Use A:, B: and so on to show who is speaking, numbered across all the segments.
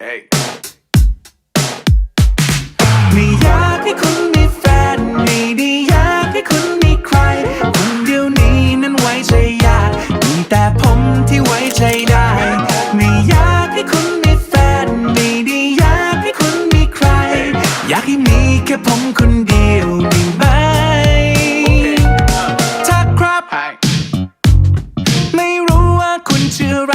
A: Hey.
B: ไม่อยากให้คุณมีแฟนไม่ได้อยากให้คุณมีใคร คนเดียวนี้นั้นไว้ใจยากมีแต่ผมที่ไว้ใจได้ ไม่อยากให้คุณมีแฟนไม่ได้อยากให้คุณมีใคร อยากให้มีแค่ผมคนเดียวได้ไหมถ้าครับ
A: Hi.
B: ไม่รู้ว่าคุณชื่ออะไร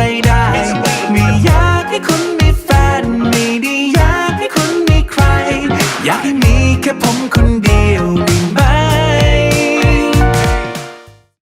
B: ใจได้ม่อยากให้คุณมีแฟน ไม่ได้อยากให้คุณมีใคร อยากให้มีแค่ผมคนเดียวด้ไหม